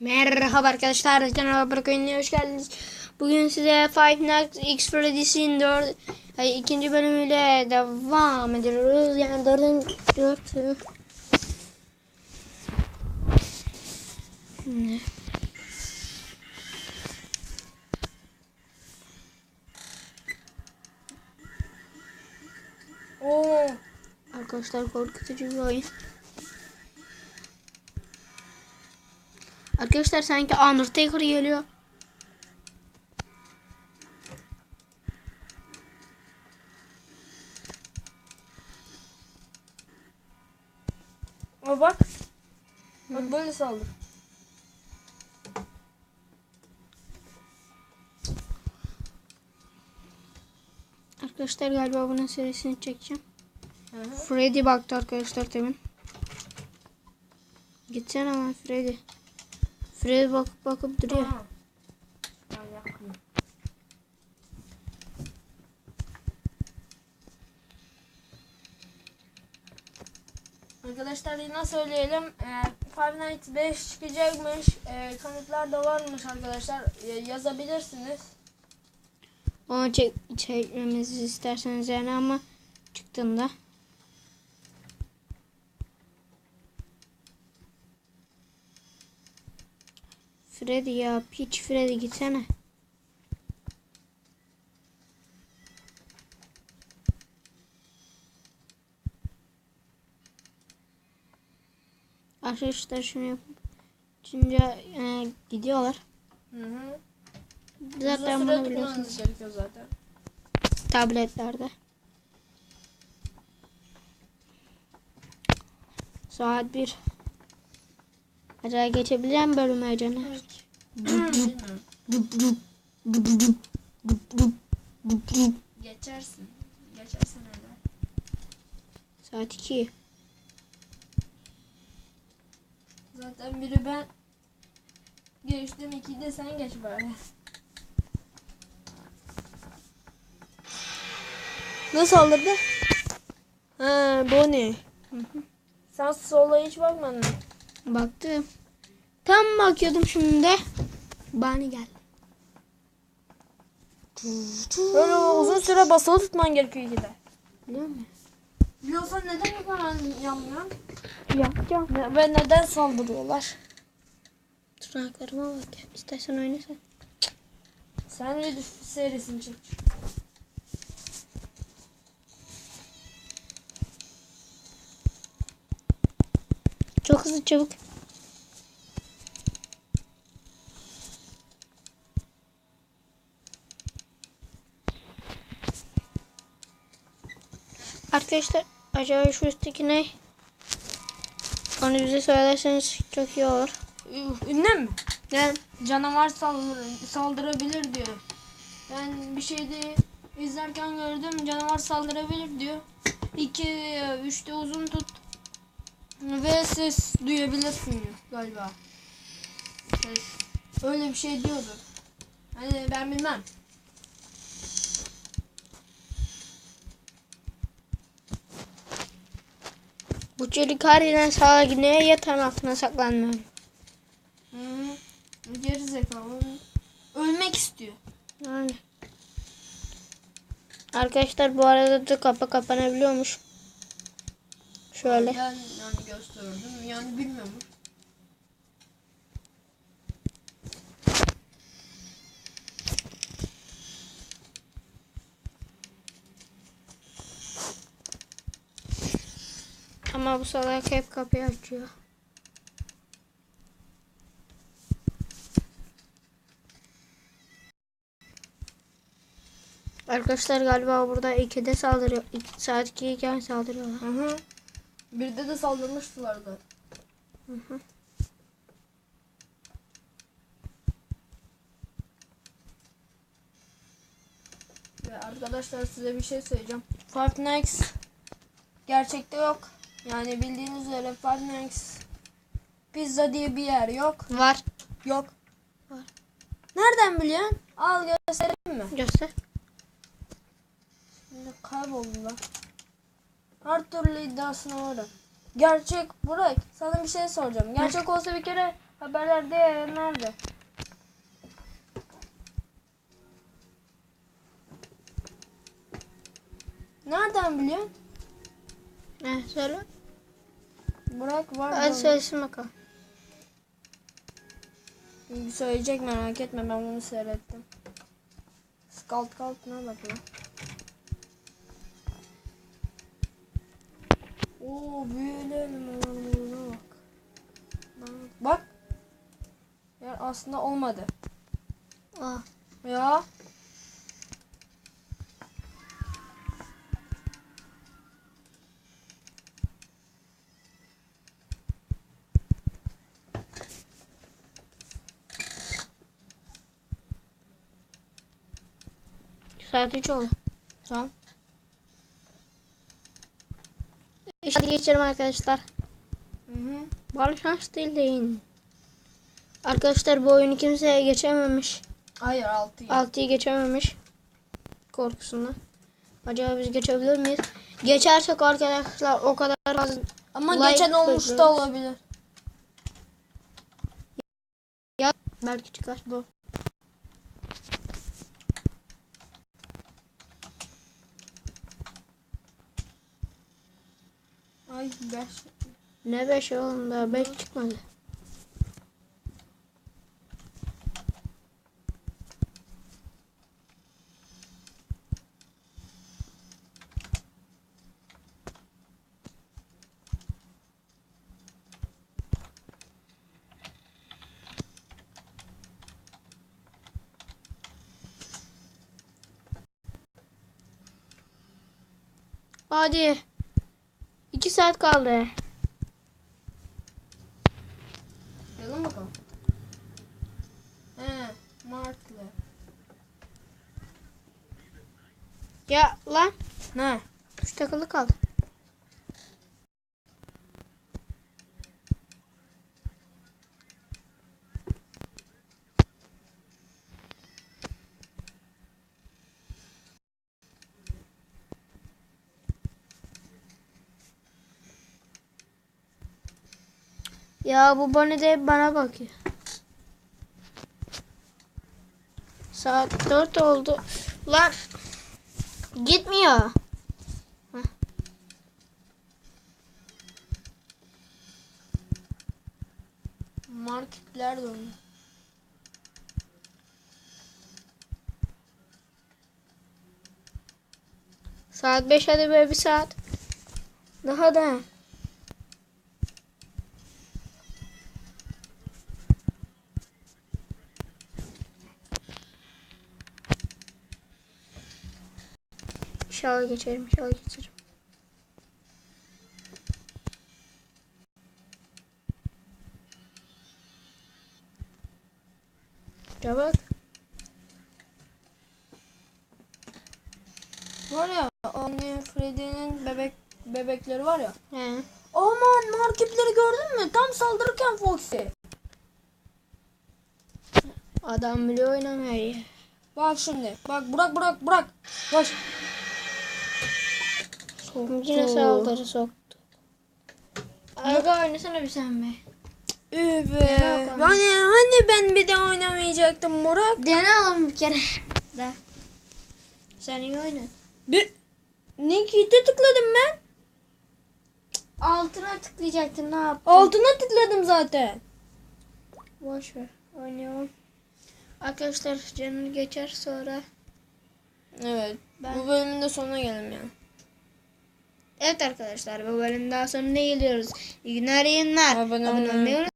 Merhaba arkadaşlar, kanalıma bırakın hoş geldiniz. Bugün size Five Nights X Freddy's'in 4 ay, ikinci bölümüyle devam ediyoruz. Yani dördüncü dört. Şimdi. Oo. Arkadaşlar korkutucu bir oyun. Arkadaşlar sanki Undertaker geliyor. Ama bak. Bak böyle saldır. Arkadaşlar galiba bunun serisini çekeceğim. Freddy baktı arkadaşlar temin. Gitsene ama Freddy. Freddy bakıp bakıp duruyor. Aha. Arkadaşlar yine söyleyelim. Ee, Five Nights 5 çıkacakmış. Ee, kanıtlar da varmış arkadaşlar. Ee, yazabilirsiniz. Onu çek çekmemizi isterseniz yani ama çıktığında. Freddy ya piç Freddy gitsene. Arkadaşlar şunu Şimdi e, gidiyorlar. Hı hı. Zaten bunu biliyorsunuz. zaten. tabletlerde. Saat 1. Acaba geçebileceğim bölüme acaba? Geçersin. Geçersin öyle. Saat 2. Zaten biri ben geçtim iki de sen geç bari. Nasıl saldırdı? Ha Bonnie. Sen sola hiç bakmadın mı? Baktım. Tam bakıyordum şimdi de. Bani geldi. Böyle uzun süre basılı tutman gerekiyor de. Biliyor musun? Biliyorsan neden yapan yanmıyor? Yapacağım. Ne- Ve neden saldırıyorlar? Tırnaklarıma bak. İstersen oynasın. Sen de serisini çek. Çok hızlı çabuk. Arkadaşlar acaba şu üstteki ne? Onu bize söylerseniz çok iyi olur. Ünlem mi? Ne? Canavar saldır, saldırabilir diyor. Ben bir şeyde izlerken gördüm canavar saldırabilir diyor. 2 üçte uzun tut ve ses duyabilirsin galiba. Ses. Öyle bir şey diyordu. Hani ben bilmem. Bu çocuk harbiden sağa gidiyor yatağın altına saklanmıyor. Hı. Geri zekalı. Ölmek istiyor. Yani. Arkadaşlar bu arada da kapı kapanabiliyormuş. Şöyle. Yani gösterdim. Yani bilmiyorum. Ama bu salak hep kapıyı açıyor. Arkadaşlar galiba burada 2'de saldırıyor. İki- Saat 2 iken saldırıyorlar. Hı hı. Bir de de saldırmıştılardı. Hı hı. Ve arkadaşlar size bir şey söyleyeceğim. Five Nights gerçekte yok. Yani bildiğiniz üzere Five Nights pizza diye bir yer yok. Var. Yok. Var. Nereden biliyorsun? Al göstereyim mi? Göster. Şimdi kayboldular. Her türlü iddiasına varım. Gerçek Burak sana bir şey soracağım. Gerçek olsa bir kere Haberlerde nerede? Nereden biliyorsun? Ne söyle. Burak var. Hadi söylesin bakalım. Söyleyecek merak etme ben bunu seyrettim. Skalt kalt ne bak lan. Oo elmalarına bak. Bak. Bak. Ya aslında olmadı. Aa. Ya. Saat 3 oldu. Tamam. İşte geçelim arkadaşlar. Hı hı. Bana şans dileyin. Arkadaşlar bu oyunu kimseye geçememiş. Hayır 6 6'yı geçememiş. Korkusundan. Acaba biz geçebilir miyiz? Geçersek arkadaşlar o kadar az Ama Like geçen olmuş da olabilir. ya belki çıkar. Bu. Ay 5. Ne 5 oğlum daha 5 çıkmadı. Hadi. 2 saat kaldı. Yazın bakalım. He, Marklı. Ya lan Ne? Üç takılı kaldı. Ya bu Bonnie de bana bakıyor. Saat 4 oldu. Lan gitmiyor. Marketler dönüyor. Saat 5 hadi be bir saat. Daha da. İnşallah geçerim, inşallah geçerim. Çabuk. Var ya anne Freddy'nin bebek bebekleri var ya. He. Aman marketleri gördün mü? Tam saldırırken Foxy. Adam bile oynamayı. Bak şimdi. Bak bırak bırak bırak. Bak. Yine saldırı soktu. Arka oynasana bir sen be. Bakalım. Hani, hani ben bir de oynamayacaktım Murat? Dene alalım bir kere. Da. Sen iyi oynadın. Bir... Ne kite tıkladım ben? Altına tıklayacaktın ne yaptın? Altına tıkladım zaten. Boş ver. Oynayalım. Arkadaşlar canını geçer sonra. Evet. Ben- Bu bölümün de sonuna gelelim yani. Evet arkadaşlar bu bölüm daha sonuna geliyoruz. İyi günler iyi günler. Abone Abone olmayı